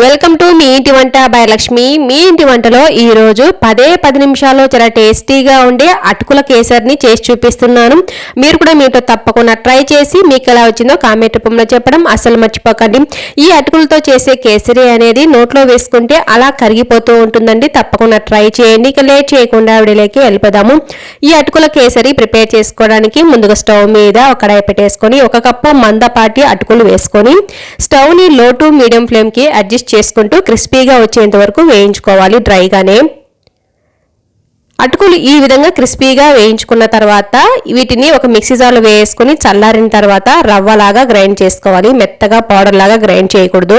Welcome to me ఇంటి వంట by Lakshmi మీ ఇంటి వంటలో ఈరోజు పదే పది నిమిషాల్లో చాలా టేస్టీగా ఉండే అటుకుల కేసరిని చేసి చూపిస్తున్నాను. మీరు కూడా మీతో తప్పకుండా ట్రై చేసి మీకు ఎలా వచ్చిందో కామెంట్ రూపంలో చెప్పడం అసలు మర్చిపోకండి. ఈ అటుకులతో చేసే కేసరి అనేది నోట్లో వేసుకుంటే అలా కరిగిపోతూ ఉంటుందండి. తప్పకుండా ట్రై చేయండి. ఇక లేట్ చేయకుండా విడిలోకి వెళ్ళిపోదాము. ఈ అటుకుల కేసరి ప్రిపేర్ చేసుకోవడానికి ముందుగా స్టవ్ మీద ఒక కడాయి పెట్టేసుకొని ఒక కప్పు మందపాటి అటుకులు వేసుకొని స్టవ్ని లో టు మీడియం ఫ్లేమ్కి అడ్జస్ట్ చేసుకుంటూ క్రిస్పీగా వచ్చేంత వరకు వేయించుకోవాలి డ్రైగానే. అటుకులు ఈ విధంగా క్రిస్పీగా వేయించుకున్న తర్వాత వీటిని ఒక మిక్సీ జార్లో వేసుకుని చల్లారిన తర్వాత రవ్వలాగా గ్రైండ్ చేసుకోవాలి. మెత్తగా పౌడర్ లాగా గ్రైండ్ చేయకూడదు.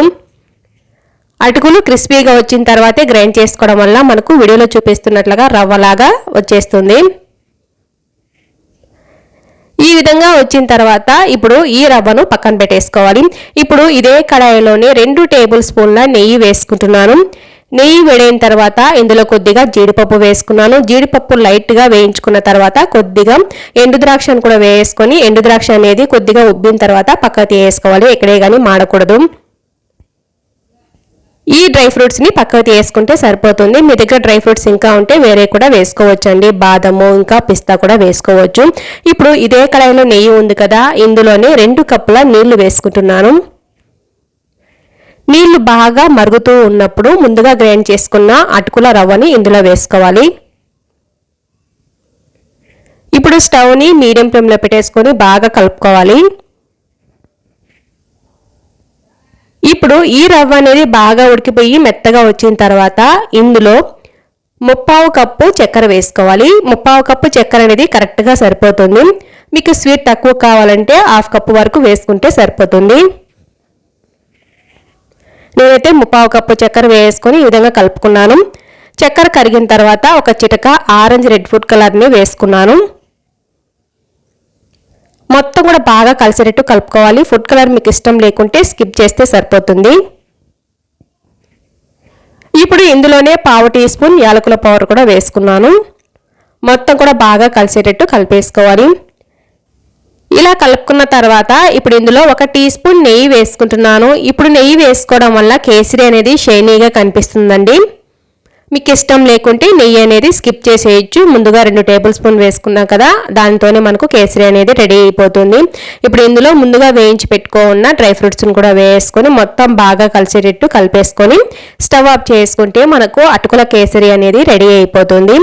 అటుకులు క్రిస్పీగా వచ్చిన తర్వాతే గ్రైండ్ చేసుకోవడం వల్ల మనకు వీడియోలో చూపిస్తున్నట్లుగా రవ్వలాగా వచ్చేస్తుంది. ఈ విధంగా వచ్చిన తర్వాత ఇప్పుడు ఈ రవ్వను పక్కన పెట్టేసుకోవాలి. ఇప్పుడు ఇదే కడాయిలోనే రెండు టేబుల్ స్పూన్ల నెయ్యి వేసుకుంటున్నాను. నెయ్యి వేడైన తర్వాత ఇందులో కొద్దిగా జీడిపప్పు వేసుకున్నాను. జీడిపప్పు లైట్గా వేయించుకున్న తర్వాత కొద్దిగా ఎండు ద్రాక్షను కూడా వేసుకొని ఎండు ద్రాక్ష అనేది కొద్దిగా ఉబ్బిన తర్వాత పక్కకి తీసుకోవాలి ఎక్కడే కానీ మాడకూడదు. ఈ డ్రై ఫ్రూట్స్ని పక్కకు తీసుకుంటే సరిపోతుంది. మీ దగ్గర డ్రై ఫ్రూట్స్ ఇంకా ఉంటే వేరే కూడా వేసుకోవచ్చండి. బాదము ఇంకా పిస్తా కూడా వేసుకోవచ్చు. ఇప్పుడు ఇదే కడాయిలో నెయ్యి ఉంది కదా ఇందులోనే రెండు కప్పుల నీళ్ళు వేసుకుంటున్నాను. నీళ్ళు బాగా మరుగుతూ ఉన్నప్పుడు ముందుగా గ్రైండ్ చేసుకున్న అటుకుల రవ్వని ఇందులో వేసుకోవాలి. ఇప్పుడు స్టవ్ని మీడియం ఫ్లేమ్లో పెట్టేసుకొని బాగా కలుపుకోవాలి. ఇప్పుడు ఈ రవ్వ అనేది బాగా ఉడికిపోయి మెత్తగా వచ్చిన తర్వాత ఇందులో ముప్పావు కప్పు చక్కెర వేసుకోవాలి. ముప్పావు కప్పు చక్కెర అనేది కరెక్ట్గా సరిపోతుంది. మీకు స్వీట్ తక్కువ కావాలంటే హాఫ్ కప్పు వరకు వేసుకుంటే సరిపోతుంది. నేనైతే ముప్పావు కప్పు చక్కెర వేసుకొని ఈ విధంగా కలుపుకున్నాను. చక్కెర కరిగిన తర్వాత ఒక చిటక ఆరెంజ్ రెడ్ ఫుడ్ కలర్ని వేసుకున్నాను. మొత్తం కూడా బాగా కలిసేటట్టు కలుపుకోవాలి. ఫుడ్ కలర్ మీకు ఇష్టం లేకుంటే స్కిప్ చేస్తే సరిపోతుంది. ఇప్పుడు ఇందులోనే పావు టీ స్పూన్ యాలకుల పౌడర్ కూడా వేసుకున్నాను. మొత్తం కూడా బాగా కలిసేటట్టు కలిపేసుకోవాలి. ఇలా కలుపుకున్న తర్వాత ఇప్పుడు ఇందులో ఒక టీ స్పూన్ నెయ్యి వేసుకుంటున్నాను. ఇప్పుడు నెయ్యి వేసుకోవడం వల్ల కేసరి అనేది షైనీగా కనిపిస్తుందండి. మీకు ఇష్టం లేకుంటే నెయ్యి అనేది స్కిప్ చేసేయచ్చు. ముందుగా రెండు టేబుల్ స్పూన్ వేసుకున్నాం కదా దానితోనే మనకు కేసరి అనేది రెడీ అయిపోతుంది. ఇప్పుడు ఇందులో ముందుగా వేయించి పెట్టుకున్న డ్రై ఫ్రూట్స్ని కూడా వేసుకొని మొత్తం బాగా కలిసేటట్టు కలిపేసుకొని స్టవ్ ఆఫ్ చేసుకుంటే మనకు అటుకుల కేసరి అనేది రెడీ అయిపోతుంది.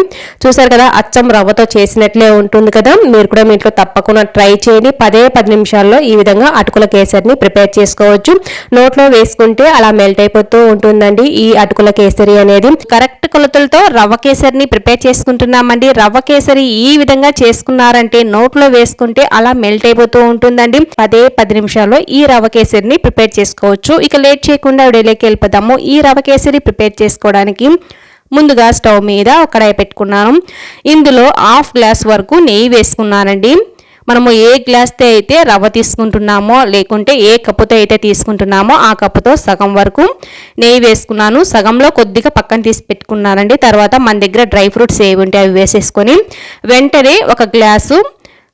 చూసారు కదా అచ్చం రవ్వతో చేసినట్లే ఉంటుంది కదా. మీరు కూడా మీ ఇంట్లో తప్పకుండా ట్రై చేయండి. పదే పది నిమిషాల్లో ఈ విధంగా అటుకుల కేసరిని ప్రిపేర్ చేసుకోవచ్చు. నోట్లో వేసుకుంటే అలా మెల్ట్ అయిపోతూ ఉంటుందండి ఈ అటుకుల కేసరి అనేది. కరెక్ట్ కొలతలతో రవ్వ కేసరిని ప్రిపేర్ చేసుకుంటున్నామండి. రవ్వ కేసరి ఈ విధంగా చేసుకున్నారంటే నోట్లో వేసుకుంటే అలా మెల్ట్ అయిపోతూ ఉంటుందండి. పదే పది నిమిషాల్లో ఈ రవ్వ కేసరిని ప్రిపేర్ చేసుకోవచ్చు. ఇక లేట్ చేయకుండా డైలీకి వెళ్ళిపోదాము. ఈ రవ్వ కేసరి ప్రిపేర్ చేసుకోవడానికి ముందుగా స్టవ్ మీద ఒక కడాయి పెట్టుకున్నాను. ఇందులో హాఫ్ గ్లాస్ వరకు నెయ్యి వేసుకున్నానండి. మనము ఏ గ్లాస్తో అయితే రవ్వ తీసుకుంటున్నామో లేకుంటే ఏ కప్పుతో అయితే తీసుకుంటున్నామో ఆ కప్పుతో సగం వరకు నెయ్యి వేసుకున్నాను. సగంలో కొద్దిగా పక్కన తీసి పెట్టుకున్నానండి. తర్వాత మన దగ్గర డ్రై ఫ్రూట్స్ ఏవి ఉంటే అవి వేసేసుకొని వెంటనే ఒక గ్లాసు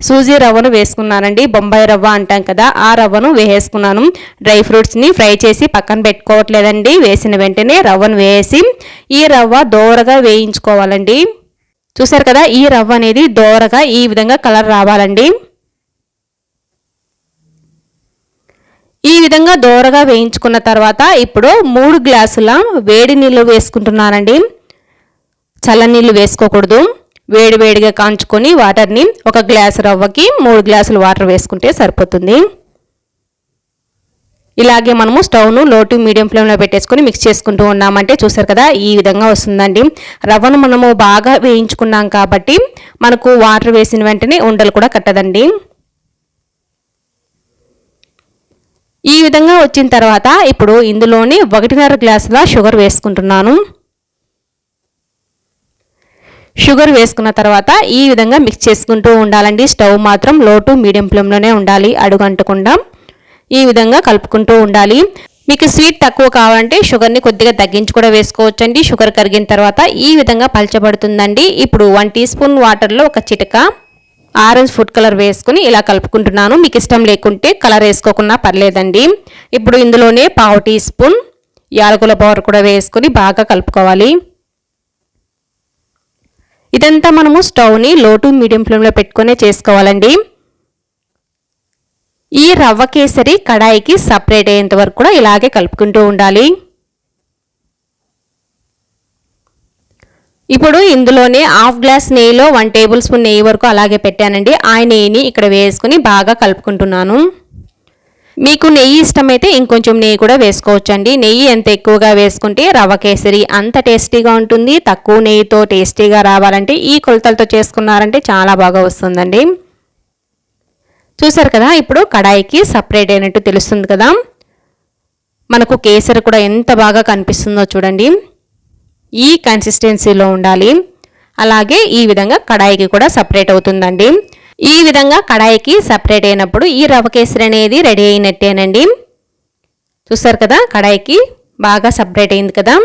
సూజీ రవ్వను వేసుకున్నానండి. బొంబాయి రవ్వ అంటాం కదా ఆ రవ్వను వేసుకున్నాను డ్రై ఫ్రూట్స్ని ఫ్రై చేసి పక్కన పెట్టుకోవట్లేదండి. వేసిన వెంటనే రవ్వను వేసి ఈ రవ్వ దోరగా వేయించుకోవాలండి. చూసారు కదా ఈ రవ్వ అనేది దోరగా ఈ విధంగా కలర్ రావాలండి. ఈ విధంగా దోరగా వేయించుకున్న తర్వాత ఇప్పుడు మూడు గ్లాసుల వేడి నీళ్ళు వేసుకుంటున్నానండి. చల్లనీళ్ళు వేసుకోకూడదు. వేడి వేడిగా కాంచుకొని వాటర్ని ఒక గ్లాసు రవ్వకి మూడు గ్లాసులు వాటర్ వేసుకుంటే సరిపోతుంది. ఇలాగే మనము స్టవ్ను లో టు మీడియం ఫ్లేమ్లో పెట్టేసుకొని మిక్స్ చేసుకుంటూ ఉన్నామంటే చూసారు కదా ఈ విధంగా వస్తుందండి. రవ్వను మనము బాగా వేయించుకున్నాం కాబట్టి మనకు వాటర్ వేసిన వెంటనే ఉండలు కూడా కట్టదండి. ఈ విధంగా వచ్చిన తర్వాత ఇప్పుడు ఇందులోని ఒకటిన్నర గ్లాసుల షుగర్ వేసుకుంటున్నాను. షుగర్ వేసుకున్న తర్వాత ఈ విధంగా మిక్స్ చేసుకుంటూ ఉండాలండి. స్టవ్ మాత్రం లో టు మీడియం ఫ్లేమ్లోనే ఉండాలి అడుగంటకుండా. ఈ విధంగా కలుపుకుంటూ ఉండాలి. మీకు స్వీట్ తక్కువ కావాలంటే షుగర్ని కొద్దిగా తగ్గించి కూడా వేసుకోవచ్చండి. షుగర్ కరిగిన తర్వాత ఈ విధంగా పలచబడుతుందండి. ఇప్పుడు వన్ టీ స్పూన్ వాటర్లో ఒక చిటక ఆరెంజ్ ఫుడ్ కలర్ వేసుకుని ఇలా కలుపుకుంటున్నాను. మీకు ఇష్టం లేకుంటే కలర్ వేసుకోకుండా పర్లేదండి. ఇప్పుడు ఇందులోనే పావు టీ స్పూన్ యాలకుల పౌడర్ కూడా వేసుకుని బాగా కలుపుకోవాలి. ఇదంతా మనము స్టవ్ని లో టు మీడియం ఫ్లేమ్లో పెట్టుకునే చేసుకోవాలండి. ఈ రవ్వ కేసరి కడాయికి సపరేట్ అయ్యేంత వరకు కూడా ఇలాగే కలుపుకుంటూ ఉండాలి. ఇప్పుడు ఇందులోనే హాఫ్ గ్లాస్ నెయ్యిలో వన్ టేబుల్ స్పూన్ నెయ్యి వరకు అలాగే పెట్టానండి. ఆ నెయ్యిని ఇక్కడ వేసుకుని బాగా కలుపుకుంటున్నాను. మీకు నెయ్యి ఇష్టమైతే ఇంకొంచెం నెయ్యి కూడా వేసుకోవచ్చండి. నెయ్యి ఎంత ఎక్కువగా వేసుకుంటే రవ్వ కేసరి అంత టేస్టీగా ఉంటుంది. తక్కువ నెయ్యితో టేస్టీగా రావాలంటే ఈ కొలతలతో చేసుకున్నారంటే చాలా బాగా వస్తుందండి. చూసారు కదా ఇప్పుడు కడాయికి సపరేట్ అయినట్టు తెలుస్తుంది కదా. మనకు కేసరి కూడా ఎంత బాగా కనిపిస్తుందో చూడండి. ఈ కన్సిస్టెన్సీలో ఉండాలి. అలాగే ఈ విధంగా కడాయికి కూడా సపరేట్ అవుతుందండి. ఈ విధంగా కడాయికి సపరేట్ అయినప్పుడు ఈ రవ కేసరి అనేది రెడీ అయినట్టేనండి. చూసారు కదా కడాయికి బాగా సపరేట్ అయింది కదా.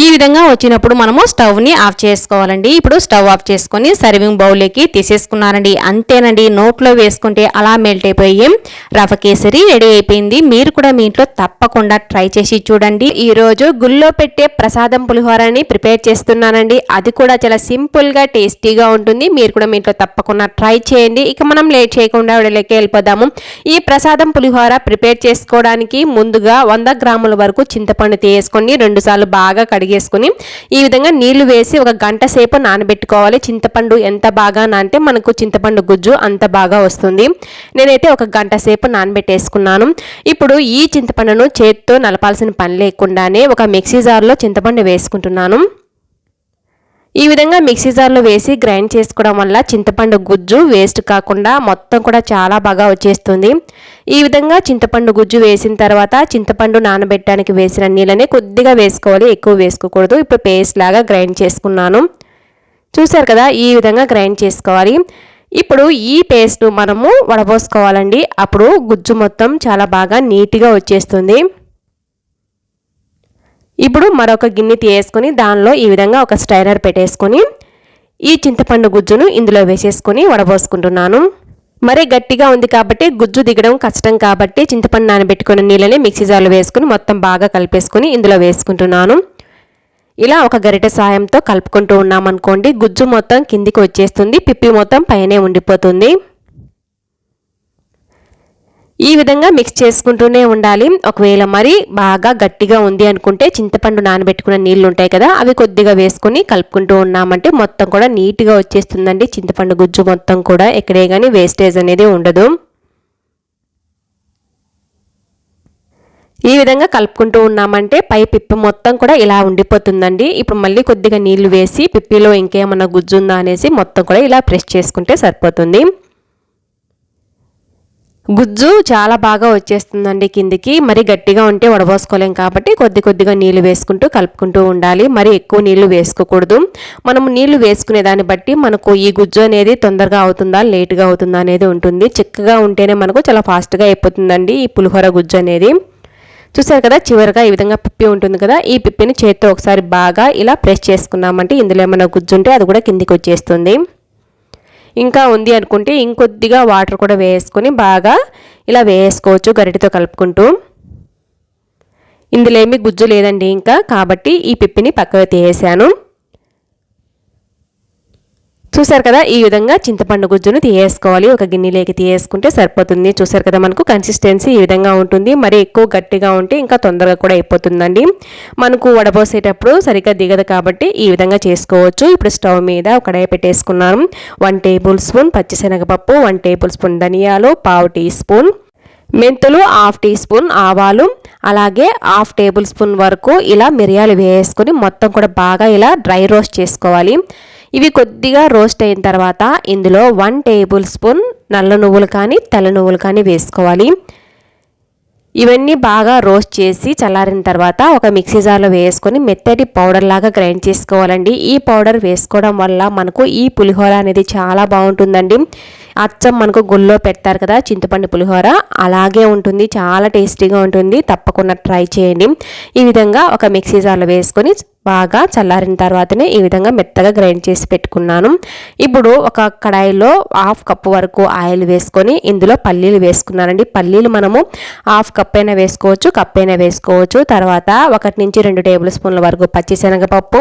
ఈ విధంగా వచ్చినప్పుడు మనము స్టవ్ని ఆఫ్ చేసుకోవాలండి. ఇప్పుడు స్టవ్ ఆఫ్ చేసుకొని సర్వింగ్ బౌల్లోకి తీసేసుకున్నారండి. అంతేనండి నోట్లో వేసుకుంటే అలా మెల్ట్ అయిపోయి రవ్వ కేసరి రెడీ అయిపోయింది. మీరు కూడా మీ ఇంట్లో తప్పకుండా ట్రై చేసి చూడండి. ఈరోజు గుళ్ళో పెట్టే ప్రసాదం పులిహోరని ప్రిపేర్ చేస్తున్నానండి. అది కూడా చాలా సింపుల్గా టేస్టీగా ఉంటుంది. మీరు కూడా మీ ఇంట్లో తప్పకుండా ట్రై చేయండి. ఇక మనం లేట్ చేయకుండా విడలేకే వెళ్ళిపోదాము. ఈ ప్రసాదం పులిహోర ప్రిపేర్ చేసుకోవడానికి ముందుగా వంద గ్రాముల వరకు చింతపండు తీసుకొని రెండుసార్లు బాగా కడిగి కడిగేసుకుని ఈ విధంగా నీళ్ళు వేసి ఒక గంట సేపు నానబెట్టుకోవాలి. చింతపండు ఎంత బాగా నానితే మనకు చింతపండు గుజ్జు అంత బాగా వస్తుంది. నేనైతే ఒక గంట సేపు నానబెట్టేసుకున్నాను. ఇప్పుడు ఈ చింతపండును చేత్తో నలపాల్సిన పని లేకుండానే ఒక మిక్సీ జార్లో చింతపండు వేసుకుంటున్నాను. ఈ విధంగా మిక్సీ జార్లో వేసి గ్రైండ్ చేసుకోవడం వల్ల చింతపండు గుజ్జు వేస్ట్ కాకుండా మొత్తం కూడా చాలా బాగా వచ్చేస్తుంది. ఈ విధంగా చింతపండు గుజ్జు వేసిన తర్వాత చింతపండు నానబెట్టడానికి వేసిన నీళ్ళని కొద్దిగా వేసుకోవాలి ఎక్కువ వేసుకోకూడదు. ఇప్పుడు పేస్ట్ లాగా గ్రైండ్ చేసుకున్నాను. చూసారు కదా ఈ విధంగా గ్రైండ్ చేసుకోవాలి. ఇప్పుడు ఈ పేస్ట్ మనము వడబోసుకోవాలండి అప్పుడు గుజ్జు మొత్తం చాలా బాగా నీట్గా వచ్చేస్తుంది. ఇప్పుడు మరొక గిన్నె తీసుకొని దానిలో ఈ విధంగా ఒక స్టైనర్ పెట్టేసుకొని ఈ చింతపండు గుజ్జును ఇందులో వేసేసుకొని వడబోసుకుంటున్నాను. మరీ గట్టిగా ఉంది కాబట్టి గుజ్జు దిగడం కష్టం కాబట్టి చింతపండు నానబెట్టుకున్న నీళ్ళని మిక్సీ జార్లో వేసుకుని మొత్తం బాగా కలిపేసుకొని ఇందులో వేసుకుంటున్నాను. ఇలా ఒక గరిటె సాయంతో కలుపుకుంటూ ఉన్నామనుకోండి గుజ్జు మొత్తం కిందికి వచ్చేస్తుంది పిప్పి మొత్తం పైనే ఉండిపోతుంది. ఈ విధంగా మిక్స్ చేసుకుంటూనే ఉండాలి. ఒకవేళ మరి బాగా గట్టిగా ఉంది అనుకుంటే చింతపండు నానబెట్టుకున్న నీళ్ళు ఉంటాయి కదా అవి కొద్దిగా వేసుకొని కలుపుకుంటూ ఉన్నామంటే మొత్తం కూడా నీట్గా వచ్చేస్తుందండి. చింతపండు గుజ్జు మొత్తం కూడా ఎక్కడే కానీ వేస్టేజ్ అనేది ఉండదు. ఈ విధంగా కలుపుకుంటూ ఉన్నామంటే పై పిప్పి మొత్తం కూడా ఇలా ఉండిపోతుందండి. ఇప్పుడు మళ్ళీ కొద్దిగా నీళ్ళు వేసి పిప్పిలో ఇంకేమన్నా గుజ్జు ఉందా అనేసి మొత్తం కూడా ఇలా ప్రెస్ చేసుకుంటే సరిపోతుంది. గుజ్జు చాలా బాగా వచ్చేస్తుందండి కిందికి. మరి గట్టిగా ఉంటే వడబోసుకోలేం కాబట్టి కొద్ది కొద్దిగా నీళ్ళు వేసుకుంటూ కలుపుకుంటూ ఉండాలి. మరి ఎక్కువ నీళ్ళు వేసుకోకూడదు. మనం నీళ్ళు వేసుకునే దాన్ని బట్టి మనకు ఈ గుజ్జు అనేది తొందరగా అవుతుందా లేట్గా అవుతుందా అనేది ఉంటుంది. చిక్కగా ఉంటేనే మనకు చాలా ఫాస్ట్గా అయిపోతుందండి ఈ పులిహోర గుజ్జు అనేది. చూసారు కదా చివరిగా ఈ విధంగా పిప్పి ఉంటుంది కదా ఈ పిప్పిని చేత్తో ఒకసారి బాగా ఇలా ప్రెస్ చేసుకున్నామంటే ఇందులో ఏమైనా గుజ్జు ఉంటే అది కూడా కిందికి వచ్చేస్తుంది. ఇంకా ఉంది అనుకుంటే ఇంకొద్దిగా వాటర్ కూడా వేసుకొని బాగా ఇలా వేసుకోవచ్చు గరిటితో కలుపుకుంటూ. ఇందులో ఏమి గుజ్జు లేదండి ఇంకా. కాబట్టి ఈ పిప్పిని పక్కకు తీసేసాను. చూసారు కదా ఈ విధంగా చింతపండు గుజ్జును తీయేసుకోవాలి. ఒక గిన్నెలోకి తీయేసుకుంటే సరిపోతుంది. చూసారు కదా మనకు కన్సిస్టెన్సీ ఈ విధంగా ఉంటుంది. మరి ఎక్కువ గట్టిగా ఉంటే ఇంకా తొందరగా కూడా అయిపోతుందండి. మనకు వడబోసేటప్పుడు సరిగ్గా దిగదు కాబట్టి ఈ విధంగా చేసుకోవచ్చు. ఇప్పుడు స్టవ్ మీద కడాయి పెట్టేసుకున్నాను. వన్ టేబుల్ స్పూన్ పచ్చిశనగపప్పు వన్ టేబుల్ స్పూన్ ధనియాలు పావు టీ స్పూన్ మెంతులు హాఫ్ టీ స్పూన్ ఆవాలు. అలాగే హాఫ్ టేబుల్ స్పూన్ వరకు ఇలా మిరియాలు వేసుకొని మొత్తం కూడా బాగా ఇలా డ్రై రోస్ట్ చేసుకోవాలి. ఇవి కొద్దిగా రోస్ట్ అయిన తర్వాత ఇందులో వన్ టేబుల్ స్పూన్ నల్ల నువ్వులు కానీ తెల్ల నువ్వులు కానీ వేసుకోవాలి. ఇవన్నీ బాగా రోస్ట్ చేసి చల్లారిన తర్వాత ఒక మిక్సీ జార్లో వేసుకొని మెత్తటి పౌడర్ లాగా గ్రైండ్ చేసుకోవాలండి. ఈ పౌడర్ వేసుకోవడం వల్ల మనకు ఈ పులిహోర అనేది చాలా బాగుంటుందండి. అచ్చం మనకు గుళ్ళో పెడతారు కదా చింతపండు పులిహోర. అలాగే ఉంటుంది చాలా టేస్టీగా ఉంటుంది. తప్పకుండా ట్రై చేయండి. ఈ విధంగా ఒక మిక్సీ జార్లో వేసుకొని బాగా చల్లారిన తర్వాతనే ఈ విధంగా మెత్తగా గ్రైండ్ చేసి పెట్టుకున్నాను. ఇప్పుడు ఒక కడాయిలో హాఫ్ కప్పు వరకు ఆయిల్ వేసుకొని ఇందులో పల్లీలు వేసుకున్నానండి. పల్లీలు మనము హాఫ్ కప్ అయినా వేసుకోవచ్చు కప్ అయినా వేసుకోవచ్చు. తర్వాత ఒకటి నుంచి రెండు టేబుల్ స్పూన్ల వరకు పచ్చిశనగపప్పు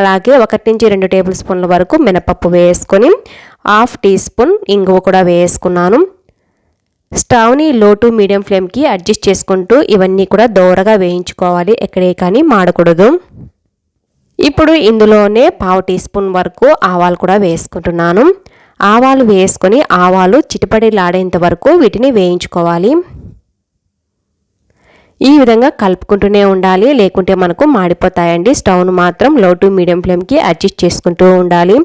అలాగే ఒకటి నుంచి రెండు టేబుల్ స్పూన్ల వరకు మినపప్పు వేసుకొని హాఫ్ టీ స్పూన్ ఇంగువ కూడా వేసుకున్నాను. స్టవ్ని లో టు మీడియం ఫ్లేమ్కి అడ్జస్ట్ చేసుకుంటూ ఇవన్నీ కూడా దోరగా వేయించుకోవాలి. ఎక్కడే కానీ మాడకూడదు. ఇప్పుడు ఇందులోనే పావు టీ స్పూన్ వరకు ఆవాలు కూడా వేసుకుంటున్నాను. ఆవాలు వేసుకొని ఆవాలు చిటిపడిలాడేంత వరకు వీటిని వేయించుకోవాలి. ఈ విధంగా కలుపుకుంటూనే ఉండాలి. లేకుంటే మనకు మాడిపోతాయండి. స్టవ్ను మాత్రం లో టు మీడియం ఫ్లేమ్కి అడ్జస్ట్ చేసుకుంటూ ఉండాలి.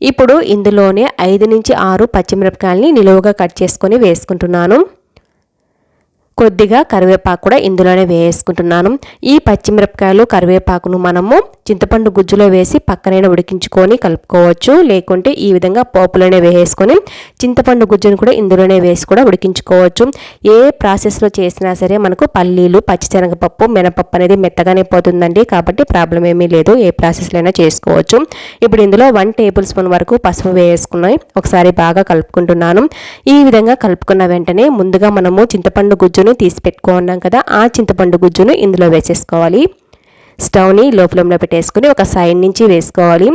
ఇప్పుడు ఇందులోనే ఐదు నుంచి ఆరు పచ్చిమిరపకాయలని నిలువుగా కట్ చేసుకొని వేసుకుంటున్నాను. కొద్దిగా కరివేపాకు కూడా ఇందులోనే వేసుకుంటున్నాను. ఈ పచ్చిమిరపకాయలు కరివేపాకును మనము చింతపండు గుజ్జులో వేసి పక్కనైన ఉడికించుకొని కలుపుకోవచ్చు. లేకుంటే ఈ విధంగా పోపులోనే వేసుకొని చింతపండు గుజ్జును కూడా ఇందులోనే వేసి కూడా ఉడికించుకోవచ్చు. ఏ ప్రాసెస్లో చేసినా సరే మనకు పల్లీలు పచ్చిశనగపప్పు మినపప్పు అనేది మెత్తగానే పోతుందండి. కాబట్టి ప్రాబ్లం ఏమీ లేదు. ఏ ప్రాసెస్లో అయినా చేసుకోవచ్చు. ఇప్పుడు ఇందులో వన్ టేబుల్ స్పూన్ వరకు పసుపు వేసుకున్నాయి ఒకసారి బాగా కలుపుకుంటున్నాను. ఈ విధంగా కలుపుకున్న వెంటనే ముందుగా మనము చింతపండు గుజ్జును తీసి పెట్టుకున్నాం కదా ఆ చింతపండు గుజ్జును ఇందులో వేసేసుకోవాలి. స్టవ్ని లో ఫ్లేమ్లో పెట్టేసుకుని ఒక సైడ్ నుంచి వేసుకోవాలి.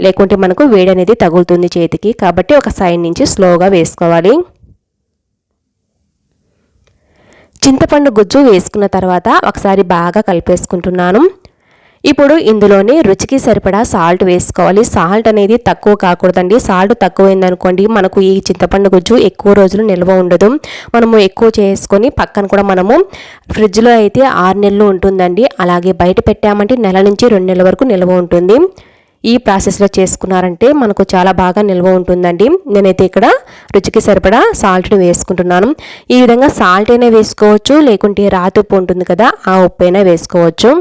లేకుంటే మనకు వేడి అనేది తగులుతుంది చేతికి కాబట్టి ఒక సైడ్ నుంచి స్లోగా వేసుకోవాలి. చింతపండు గుజ్జు వేసుకున్న తర్వాత ఒకసారి బాగా కలిపేసుకుంటున్నాను. ఇప్పుడు ఇందులోనే రుచికి సరిపడా సాల్ట్ వేసుకోవాలి. సాల్ట్ అనేది తక్కువ కాకూడదండి. సాల్ట్ తక్కువైందనుకోండి మనకు ఈ చింతపండు గుజ్జు ఎక్కువ రోజులు నిల్వ ఉండదు. మనము ఎక్కువ చేసుకొని పక్కన కూడా మనము ఫ్రిడ్జ్లో అయితే ఆరు నెలలు ఉంటుందండి. అలాగే బయట పెట్టామంటే నెల నుంచి రెండు నెలల వరకు నిల్వ ఉంటుంది. ఈ ప్రాసెస్లో చేసుకున్నారంటే మనకు చాలా బాగా నిల్వ ఉంటుందండి. నేనైతే ఇక్కడ రుచికి సరిపడా సాల్ట్ని వేసుకుంటున్నాను. ఈ విధంగా సాల్ట్ అయినా వేసుకోవచ్చు లేకుంటే రాతి ఉప్పు ఉంటుంది కదా ఆ ఉప్పు అయినా వేసుకోవచ్చు.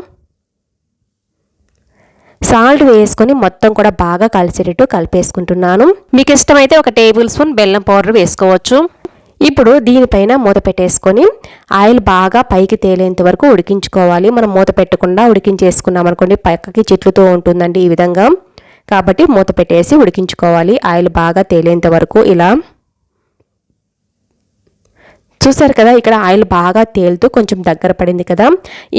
సాల్ట్ వేసుకొని మొత్తం కూడా బాగా కలిసేటట్టు కలిపేసుకుంటున్నాను. మీకు ఇష్టమైతే ఒక టేబుల్ స్పూన్ బెల్లం పౌడర్ వేసుకోవచ్చు. ఇప్పుడు దీనిపైన మూత పెట్టేసుకొని ఆయిల్ బాగా పైకి తేలేంత వరకు ఉడికించుకోవాలి. మనం మూత పెట్టకుండా ఉడికించేసుకున్నాం అనుకోండి పక్కకి చెట్లుతూ ఉంటుందండి ఈ విధంగా. కాబట్టి మూత పెట్టేసి ఉడికించుకోవాలి. ఆయిల్ బాగా తేలేంత వరకు ఇలా చూసారు కదా ఇక్కడ ఆయిల్ బాగా తేలుతూ కొంచెం దగ్గర పడింది కదా.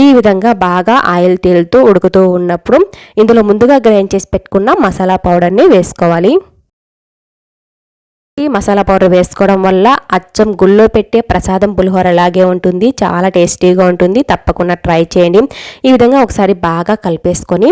ఈ విధంగా బాగా ఆయిల్ తేలుతూ ఉడుకుతూ ఉన్నప్పుడు ఇందులో ముందుగా గ్రైండ్ చేసి పెట్టుకున్న మసాలా పౌడర్ని వేసుకోవాలి. ఈ మసాలా పౌడర్ వేసుకోవడం వల్ల అచ్చం గుళ్ళో పెట్టే ప్రసాదం పులిహోర లాగే ఉంటుంది. చాలా టేస్టీగా ఉంటుంది. తప్పకుండా ట్రై చేయండి. ఈ విధంగా ఒకసారి బాగా కలిపేసుకొని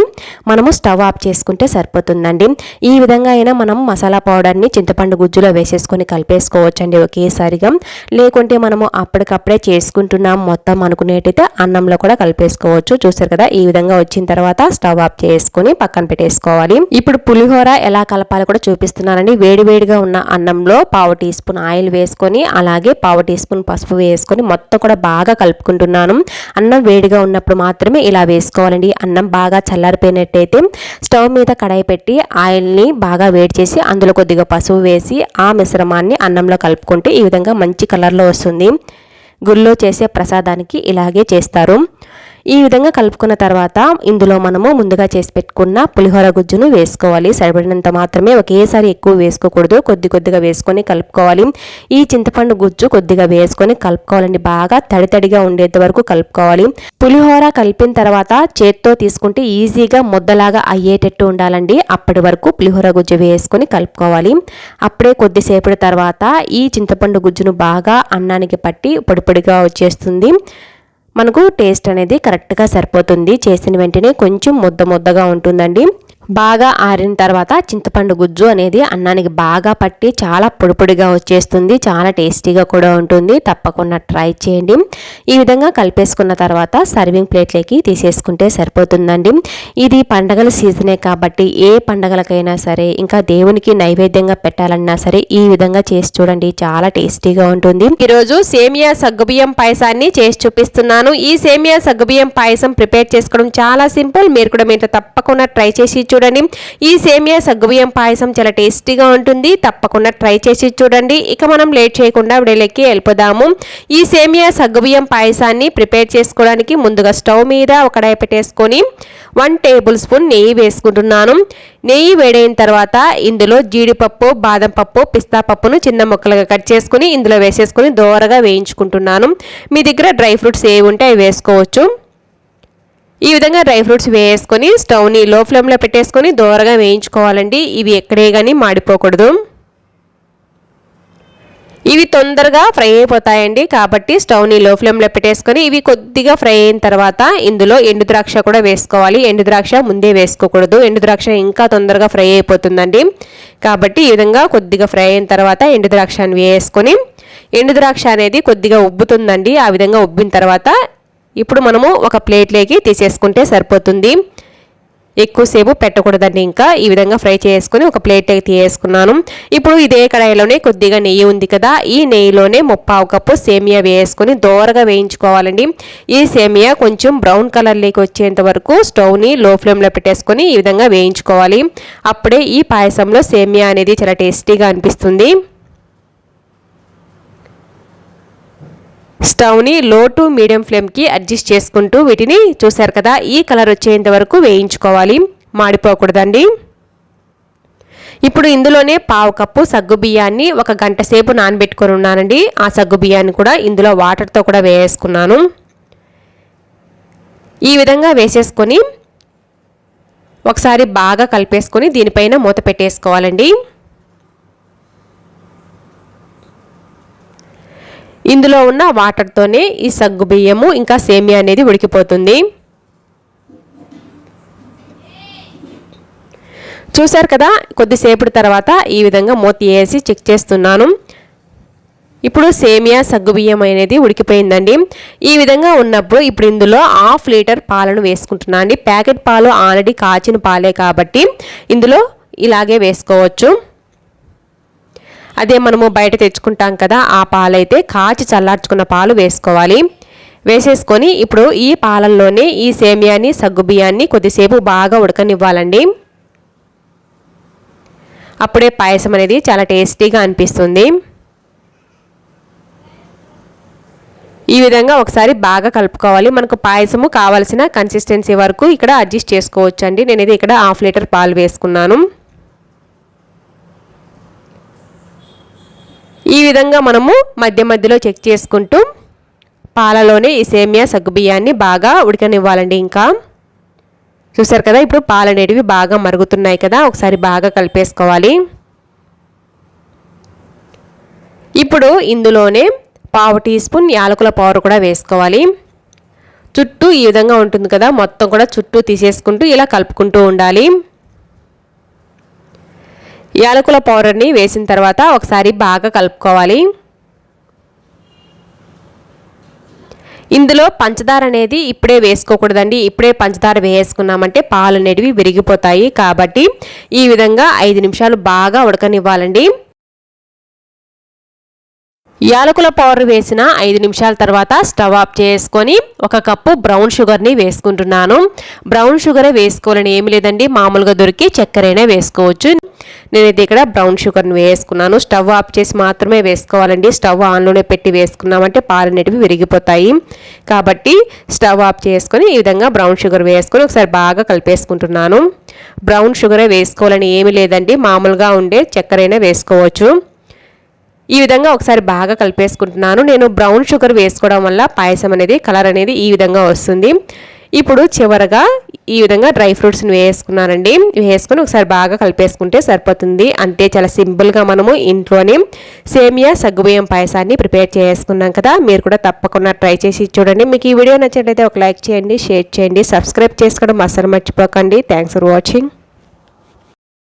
మనము స్టవ్ ఆఫ్ చేసుకుంటే సరిపోతుందండి. ఈ విధంగా అయినా మనం మసాలా పౌడర్ని చింతపండు గుజ్జులో వేసేసుకొని కలిపేసుకోవచ్చండి ఒకేసారిగా. లేకుంటే మనము అప్పటికప్పుడే చేసుకుంటున్నాం. మొత్తం అనుకునేటైతే అన్నంలో కూడా కలిపేసుకోవచ్చు. చూసారు కదా? ఈ విధంగా వచ్చిన తర్వాత స్టవ్ ఆఫ్ చేసుకొని పక్కన పెట్టేసుకోవాలి. ఇప్పుడు పులిహోర ఎలా కలపాలో కూడా చూపిస్తున్నానండి. వేడివేడిగా ఉన్న అన్నం అన్నంలో పావు టీ స్పూన్ ఆయిల్ వేసుకొని అలాగే పావు టీ స్పూన్ పసుపు వేసుకొని మొత్తం కూడా బాగా కలుపుకుంటున్నాను. అన్నం వేడిగా ఉన్నప్పుడు మాత్రమే ఇలా వేసుకోవాలండి. అన్నం బాగా చల్లారిపోయినట్టయితే స్టవ్ మీద కడాయి పెట్టి ఆయిల్ని బాగా వేడి చేసి అందులో కొద్దిగా పసుపు వేసి ఆ మిశ్రమాన్ని అన్నంలో కలుపుకుంటే ఈ విధంగా మంచి కలర్లో వస్తుంది. గుళ్ళో చేసే ప్రసాదానికి ఇలాగే చేస్తారు. ఈ విధంగా కలుపుకున్న తర్వాత ఇందులో మనము ముందుగా చేసి పెట్టుకున్న పులిహోర గుజ్జును వేసుకోవాలి. సరిపడినంత మాత్రమే ఒకేసారి ఎక్కువ వేసుకోకూడదు. కొద్ది కొద్దిగా వేసుకొని కలుపుకోవాలి. ఈ చింతపండు గుజ్జు కొద్దిగా వేసుకొని కలుపుకోవాలండి. బాగా తడితడిగా ఉండేంత వరకు కలుపుకోవాలి. పులిహోర కలిపిన తర్వాత చేత్తో తీసుకుంటే ఈజీగా ముద్దలాగా అయ్యేటట్టు ఉండాలండి. అప్పటి వరకు పులిహోర గుజ్జు వేసుకొని కలుపుకోవాలి. అప్పుడే కొద్దిసేపటి తర్వాత ఈ చింతపండు గుజ్జును బాగా అన్నానికి పట్టి పొడిపొడిగా వచ్చేస్తుంది. మనకు టేస్ట్ అనేది కరెక్ట్గా సరిపోతుంది. చేసిన వెంటనే కొంచెం ముద్ద ముద్దగా ఉంటుందండి. బాగా ఆరిన తర్వాత చింతపండు గుజ్జు అనేది అన్నానికి బాగా పట్టి చాలా పొడిపొడిగా వచ్చేస్తుంది చాలా టేస్టీగా కూడా ఉంటుంది. తప్పకుండా ట్రై చేయండి. ఈ విధంగా కలిపేసుకున్న తర్వాత సర్వింగ్ ప్లేట్లోకి తీసేసుకుంటే సరిపోతుందండి. ఇది పండగల సీజనే కాబట్టి ఏ పండగలకైనా సరే ఇంకా దేవునికి నైవేద్యంగా పెట్టాలన్నా సరే ఈ విధంగా చేసి చూడండి చాలా టేస్టీగా ఉంటుంది. ఈరోజు సేమియా సగ్గుబియ్యం పాయసాన్ని చేసి చూపిస్తున్నాను. ఈ సేమియా సగ్గుబియ్యం పాయసం ప్రిపేర్ చేసుకోవడం చాలా సింపుల్. మీరు కూడా మీరు తప్పకుండా ట్రై చేసి చూడండి. చూడండి. ఈ సేమియా సగ్గుబియ్యం పాయసం చాలా టేస్టీగా ఉంటుంది. తప్పకుండా ట్రై చేసి చూడండి. ఇక మనం లేట్ చేయకుండా విడలెక్కి వెళ్ళిపోదాము. ఈ సేమియా సగ్గుబియ్యం పాయసాన్ని ప్రిపేర్ చేసుకోవడానికి ముందుగా స్టవ్ మీద ఒక పెట్టేసుకొని వన్ టేబుల్ స్పూన్ నెయ్యి వేసుకుంటున్నాను. నెయ్యి వేడైన తర్వాత ఇందులో జీడిపప్పు బాదం పప్పు పిస్తా పప్పును చిన్న ముక్కలుగా కట్ చేసుకుని ఇందులో వేసేసుకొని దోరగా వేయించుకుంటున్నాను. మీ దగ్గర డ్రై ఫ్రూట్స్ ఏవి ఉంటే అవి వేసుకోవచ్చు. ఈ విధంగా డ్రై ఫ్రూట్స్ వేసుకొని స్టవ్ని లో ఫ్లేమ్లో పెట్టేసుకొని దోరగా వేయించుకోవాలండి. ఇవి ఎక్కడే కానీ మాడిపోకూడదు. ఇవి తొందరగా ఫ్రై అయిపోతాయండి. కాబట్టి స్టవ్ని లో ఫ్లేమ్లో పెట్టేసుకొని ఇవి కొద్దిగా ఫ్రై అయిన తర్వాత ఇందులో ఎండు ద్రాక్ష కూడా వేసుకోవాలి. ఎండు ద్రాక్ష ముందే వేసుకోకూడదు. ఎండు ద్రాక్ష ఇంకా తొందరగా ఫ్రై అయిపోతుందండి. కాబట్టి ఈ విధంగా కొద్దిగా ఫ్రై అయిన తర్వాత ఎండు ద్రాక్షని వేసుకొని ఎండు ద్రాక్ష అనేది కొద్దిగా ఉబ్బుతుందండి. ఆ విధంగా ఉబ్బిన తర్వాత ఇప్పుడు మనము ఒక ప్లేట్లోకి తీసేసుకుంటే సరిపోతుంది. ఎక్కువసేపు పెట్టకూడదండి ఇంకా. ఈ విధంగా ఫ్రై చేసుకుని ఒక ప్లేట్లోకి తీసేసుకున్నాను ఇప్పుడు ఇదే కడాయిలోనే కొద్దిగా నెయ్యి ఉంది కదా. ఈ నెయ్యిలోనే ముప్పావు కప్పు సేమియా వేసుకొని దోరగా వేయించుకోవాలండి. ఈ సేమియా కొంచెం బ్రౌన్ కలర్లోకి వచ్చేంత వరకు స్టవ్ని లో ఫ్లేమ్లో పెట్టేసుకొని ఈ విధంగా వేయించుకోవాలి. అప్పుడే ఈ పాయసంలో సేమియా అనేది చాలా టేస్టీగా అనిపిస్తుంది. స్టవ్ని లో టు మీడియం ఫ్లేమ్కి అడ్జస్ట్ చేసుకుంటూ వీటిని చూసారు కదా ఈ కలర్ వచ్చేంత వరకు వేయించుకోవాలి. మాడిపోకూడదండి. ఇప్పుడు ఇందులోనే పావు కప్పు సగ్గు బియ్యాన్ని ఒక గంట సేపు నానబెట్టుకొని ఉన్నానండి. ఆ సగ్గు బియ్యాన్ని కూడా ఇందులో వాటర్తో కూడా వేసుకున్నాను ఈ విధంగా వేసేసుకొని ఒకసారి బాగా కలిపేసుకొని దీనిపైన మూత పెట్టేసుకోవాలండి. ఇందులో ఉన్న వాటర్తోనే ఈ సగ్గు బియ్యము ఇంకా సేమియా అనేది ఉడికిపోతుంది. చూశారు కదా కొద్దిసేపటి తర్వాత ఈ విధంగా మూత వేసి చెక్ చేస్తున్నాను. ఇప్పుడు సేమియా సగ్గుబియ్యం అనేది ఉడికిపోయిందండి. ఈ విధంగా ఉన్నప్పుడు ఇప్పుడు ఇందులో హాఫ్ లీటర్ పాలను వేసుకుంటున్నాను అండి. ప్యాకెట్ పాలు ఆల్రెడీ కాచిన పాలే కాబట్టి ఇందులో ఇలాగే వేసుకోవచ్చు. అదే మనము బయట తెచ్చుకుంటాం కదా ఆ పాలైతే కాచి చల్లార్చుకున్న పాలు వేసుకోవాలి. వేసేసుకొని ఇప్పుడు ఈ పాలల్లోనే ఈ సేమియాని సగ్గుబియ్యాన్ని కొద్దిసేపు బాగా ఉడకనివ్వాలండి. అప్పుడే పాయసం అనేది చాలా టేస్టీగా అనిపిస్తుంది. ఈ విధంగా ఒకసారి బాగా కలుపుకోవాలి. మనకు పాయసము కావాల్సిన కన్సిస్టెన్సీ వరకు ఇక్కడ అడ్జస్ట్ చేసుకోవచ్చు అండి నేనైతే ఇక్కడ హాఫ్ లీటర్ పాలు వేసుకున్నాను. ఈ విధంగా మనము మధ్య మధ్యలో చెక్ చేసుకుంటూ పాలలోనే ఈ సేమియా సగ్గుబియ్యాన్ని బాగా ఉడకనివ్వాలండి ఇంకా. చూసారు కదా ఇప్పుడు పాలు అనేటివి బాగా మరుగుతున్నాయి కదా ఒకసారి బాగా కలిపేసుకోవాలి. ఇప్పుడు ఇందులోనే పావు టీ స్పూన్ యాలకుల పౌడర్ కూడా వేసుకోవాలి. చుట్టూ ఈ విధంగా ఉంటుంది కదా మొత్తం కూడా చుట్టూ తీసేసుకుంటూ ఇలా కలుపుకుంటూ ఉండాలి. యాలకుల పౌడర్ని వేసిన తర్వాత ఒకసారి బాగా కలుపుకోవాలి. ఇందులో పంచదార అనేది ఇప్పుడే వేసుకోకూడదండి. ఇప్పుడే పంచదార వేసుకున్నామంటే పాలు అనేటివి విరిగిపోతాయి కాబట్టి ఈ విధంగా ఐదు నిమిషాలు బాగా ఉడకనివ్వాలండి. యాలకుల పౌడర్ వేసిన ఐదు నిమిషాల తర్వాత స్టవ్ ఆఫ్ చేసుకొని ఒక కప్పు బ్రౌన్ షుగర్ని వేసుకుంటున్నాను. బ్రౌన్ షుగరే వేసుకోవాలని ఏమి లేదండి. మామూలుగా దొరికి చక్కెరైనా వేసుకోవచ్చు. నేనైతే ఇక్కడ బ్రౌన్ షుగర్ని వేసుకున్నాను. స్టవ్ ఆఫ్ చేసి మాత్రమే వేసుకోవాలండి. స్టవ్ ఆన్లోనే పెట్టి వేసుకున్నామంటే పాలు అనేటివి విరిగిపోతాయి. కాబట్టి స్టవ్ ఆఫ్ చేసుకొని ఈ విధంగా బ్రౌన్ షుగర్ వేసుకొని ఒకసారి బాగా కలిపేసుకుంటున్నాను. బ్రౌన్ షుగరే వేసుకోవాలని ఏమి లేదండి. మామూలుగా ఉండే చక్కెరైనా వేసుకోవచ్చు. ఈ విధంగా ఒకసారి బాగా కలిపేసుకుంటున్నాను. నేను బ్రౌన్ షుగర్ వేసుకోవడం వల్ల పాయసం అనేది కలర్ అనేది ఈ విధంగా వస్తుంది. ఇప్పుడు చివరగా ఈ విధంగా డ్రై ఫ్రూట్స్ని వేసుకున్నానండి. వేసుకొని ఒకసారి బాగా కలిపేసుకుంటే సరిపోతుంది. అంతే చాలా సింపుల్గా మనము ఇంట్లోనే సేమియా సగ్గుబియ్యం పాయసాన్ని ప్రిపేర్ చేసుకున్నాం కదా. మీరు కూడా తప్పకుండా ట్రై చేసి చూడండి. మీకు ఈ వీడియో నచ్చినట్లయితే ఒక లైక్ చేయండి షేర్ చేయండి సబ్స్క్రైబ్ చేసుకోవడం అసలు మర్చిపోకండి. Thanks for watching